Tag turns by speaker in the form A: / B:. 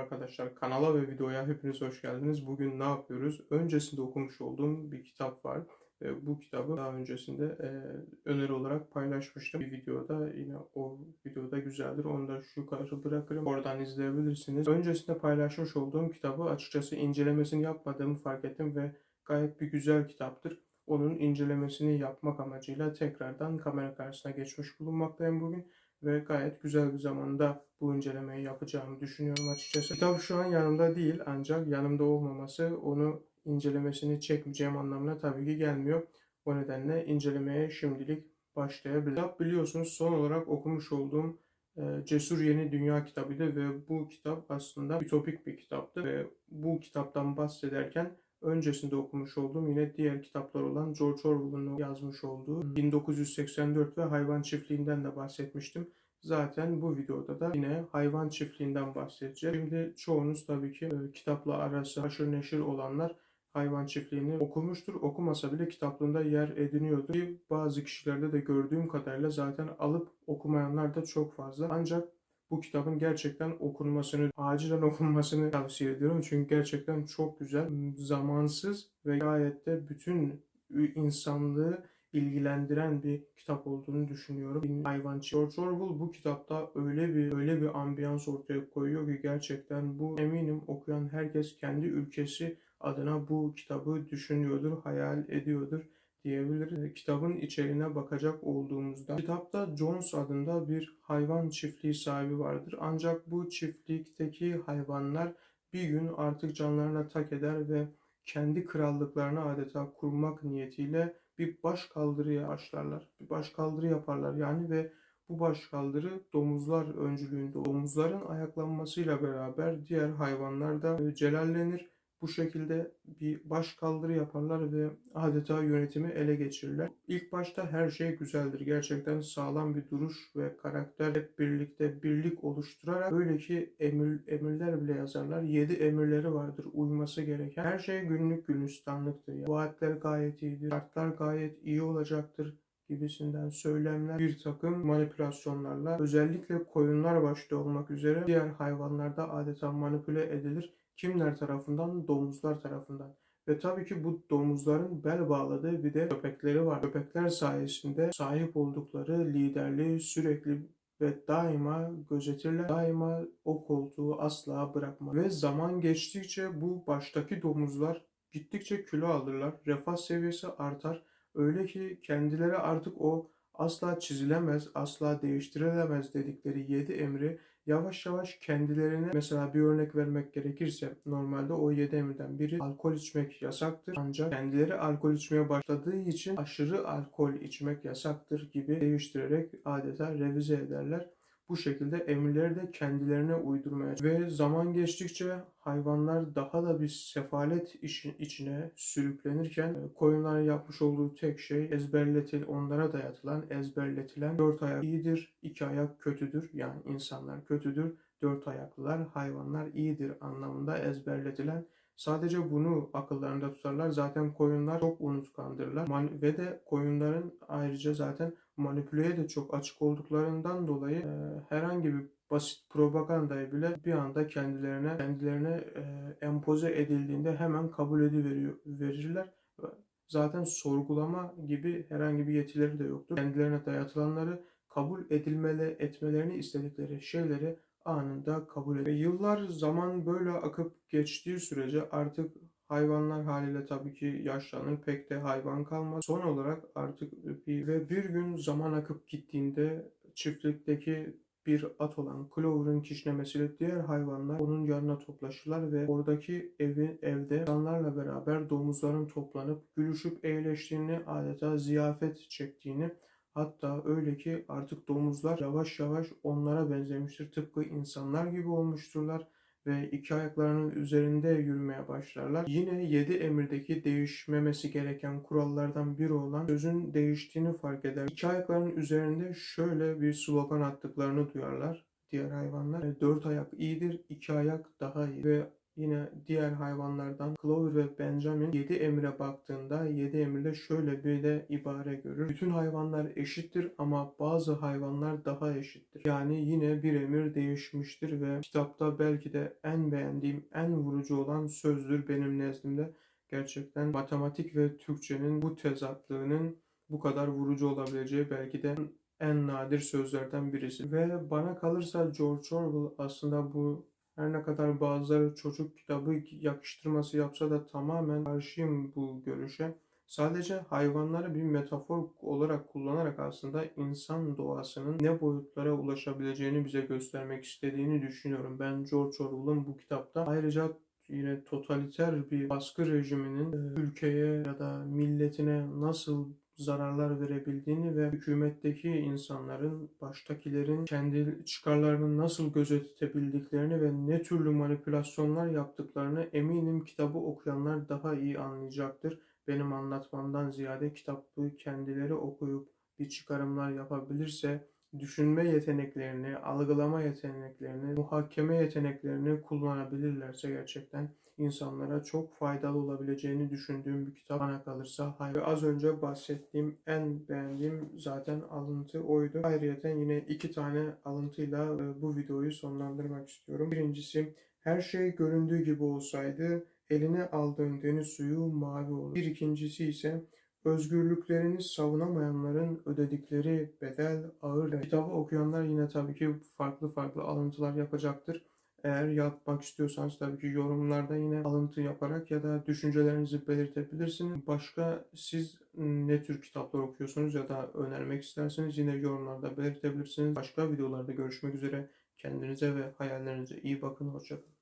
A: arkadaşlar. Kanala ve videoya hepiniz hoş geldiniz. Bugün ne yapıyoruz? Öncesinde okumuş olduğum bir kitap var. Bu kitabı daha öncesinde e, öneri olarak paylaşmıştım. Bir videoda yine o videoda güzeldir. Onu da şu yukarı bırakırım. Oradan izleyebilirsiniz. Öncesinde paylaşmış olduğum kitabı açıkçası incelemesini yapmadığımı fark ettim ve gayet bir güzel kitaptır. Onun incelemesini yapmak amacıyla tekrardan kamera karşısına geçmiş bulunmaktayım bugün ve gayet güzel bir zamanda bu incelemeyi yapacağımı düşünüyorum açıkçası. Kitap şu an yanımda değil ancak yanımda olmaması onu incelemesini çekmeyeceğim anlamına tabii ki gelmiyor. O nedenle incelemeye şimdilik başlayabilirim. Kitap biliyorsunuz son olarak okumuş olduğum e, Cesur Yeni Dünya kitabıydı ve bu kitap aslında ütopik bir kitaptı ve bu kitaptan bahsederken öncesinde okumuş olduğum yine diğer kitaplar olan George Orwell'ın yazmış olduğu 1984 ve Hayvan Çiftliği'nden de bahsetmiştim. Zaten bu videoda da yine hayvan çiftliğinden bahsedeceğim. Şimdi çoğunuz tabii ki e, kitapla arası haşır neşir olanlar hayvan çiftliğini okumuştur. Okumasa bile kitaplığında yer ediniyordur. Ki bazı kişilerde de gördüğüm kadarıyla zaten alıp okumayanlar da çok fazla. Ancak bu kitabın gerçekten okunmasını, acilen okunmasını tavsiye ediyorum. Çünkü gerçekten çok güzel, zamansız ve gayet de bütün insanlığı ilgilendiren bir kitap olduğunu düşünüyorum. Hayvan George Orwell bu kitapta öyle bir öyle bir ambiyans ortaya koyuyor ki gerçekten bu eminim okuyan herkes kendi ülkesi adına bu kitabı düşünüyordur, hayal ediyordur diyebiliriz. Kitabın içeriğine bakacak olduğumuzda kitapta Jones adında bir hayvan çiftliği sahibi vardır. Ancak bu çiftlikteki hayvanlar bir gün artık canlarına tak eder ve kendi krallıklarını adeta kurmak niyetiyle bir baş kaldırıya başlarlar. Bir baş kaldırı yaparlar yani ve bu baş kaldırı domuzlar öncülüğünde domuzların ayaklanmasıyla beraber diğer hayvanlar da celallenir bu şekilde bir baş kaldırı yaparlar ve adeta yönetimi ele geçirirler. İlk başta her şey güzeldir. Gerçekten sağlam bir duruş ve karakter hep birlikte birlik oluşturarak öyle ki emir, emirler bile yazarlar. Yedi emirleri vardır uyması gereken. Her şey günlük gülistanlıktır. Yani. Vaatler gayet iyidir. Şartlar gayet iyi olacaktır gibisinden söylemler bir takım manipülasyonlarla özellikle koyunlar başta olmak üzere diğer hayvanlarda adeta manipüle edilir Kimler tarafından? Domuzlar tarafından. Ve tabii ki bu domuzların bel bağladığı bir de köpekleri var. Köpekler sayesinde sahip oldukları liderliği sürekli ve daima gözetirler. Daima o koltuğu asla bırakmaz. Ve zaman geçtikçe bu baştaki domuzlar gittikçe kilo alırlar. Refah seviyesi artar. Öyle ki kendileri artık o asla çizilemez, asla değiştirilemez dedikleri yedi emri yavaş yavaş kendilerine mesela bir örnek vermek gerekirse normalde o yedi emirden biri alkol içmek yasaktır. Ancak kendileri alkol içmeye başladığı için aşırı alkol içmek yasaktır gibi değiştirerek adeta revize ederler. Bu şekilde emirleri de kendilerine uydurmaya ve zaman geçtikçe hayvanlar daha da bir sefalet işin içine sürüklenirken e, koyunların yapmış olduğu tek şey ezberletil onlara dayatılan ezberletilen dört ayak iyidir, iki ayak kötüdür. Yani insanlar kötüdür, dört ayaklılar hayvanlar iyidir anlamında ezberletilen Sadece bunu akıllarında tutarlar. Zaten koyunlar çok unutkandırlar. Man ve de koyunların ayrıca zaten manipüleye de çok açık olduklarından dolayı e, herhangi bir basit propagandayı bile bir anda kendilerine kendilerine e, empoze edildiğinde hemen kabul ediveriyor verirler. Zaten sorgulama gibi herhangi bir yetileri de yoktur. Kendilerine dayatılanları kabul edilmeli etmelerini istedikleri şeyleri anında kabul ediyor. Yıllar zaman böyle akıp geçtiği sürece artık hayvanlar haliyle tabii ki yaşlanır. Pek de hayvan kalmaz. Son olarak artık bir ve bir gün zaman akıp gittiğinde çiftlikteki bir at olan Clover'ın kişnemesiyle diğer hayvanlar onun yanına toplaşırlar ve oradaki evi, evde insanlarla beraber domuzların toplanıp gülüşüp eğleştiğini adeta ziyafet çektiğini Hatta öyle ki artık domuzlar yavaş yavaş onlara benzemiştir. Tıpkı insanlar gibi olmuşturlar ve iki ayaklarının üzerinde yürümeye başlarlar. Yine yedi emirdeki değişmemesi gereken kurallardan biri olan sözün değiştiğini fark eder. İki ayaklarının üzerinde şöyle bir slogan attıklarını duyarlar diğer hayvanlar. Dört ayak iyidir, iki ayak daha iyi. Ve yine diğer hayvanlardan Clover ve Benjamin 7 emre baktığında 7 emirde şöyle bir de ibare görür. Bütün hayvanlar eşittir ama bazı hayvanlar daha eşittir. Yani yine bir emir değişmiştir ve kitapta belki de en beğendiğim, en vurucu olan sözdür benim nezdimde. Gerçekten matematik ve Türkçenin bu tezatlığının bu kadar vurucu olabileceği belki de en nadir sözlerden birisi. Ve bana kalırsa George Orwell aslında bu her ne kadar bazıları çocuk kitabı yakıştırması yapsa da tamamen karşıyım bu görüşe. Sadece hayvanları bir metafor olarak kullanarak aslında insan doğasının ne boyutlara ulaşabileceğini bize göstermek istediğini düşünüyorum. Ben George Orwell'ın bu kitapta ayrıca yine totaliter bir baskı rejiminin e, ülkeye ya da milletine nasıl zararlar verebildiğini ve hükümetteki insanların, baştakilerin kendi çıkarlarını nasıl gözetebildiklerini ve ne türlü manipülasyonlar yaptıklarını eminim kitabı okuyanlar daha iyi anlayacaktır. Benim anlatmamdan ziyade kitabı kendileri okuyup bir çıkarımlar yapabilirse düşünme yeteneklerini, algılama yeteneklerini, muhakeme yeteneklerini kullanabilirlerse gerçekten insanlara çok faydalı olabileceğini düşündüğüm bir kitap bana kalırsa. Ve az önce bahsettiğim en beğendiğim zaten alıntı oydu. Ayrıca yine iki tane alıntıyla e, bu videoyu sonlandırmak istiyorum. Birincisi her şey göründüğü gibi olsaydı eline aldığın deniz suyu mavi olur. Bir ikincisi ise özgürlüklerini savunamayanların ödedikleri bedel ağır. Kitabı okuyanlar yine tabii ki farklı farklı alıntılar yapacaktır. Eğer yapmak istiyorsanız tabii ki yorumlarda yine alıntı yaparak ya da düşüncelerinizi belirtebilirsiniz. Başka siz ne tür kitaplar okuyorsunuz ya da önermek isterseniz yine yorumlarda belirtebilirsiniz. Başka videolarda görüşmek üzere. Kendinize ve hayallerinize iyi bakın. Hoşçakalın.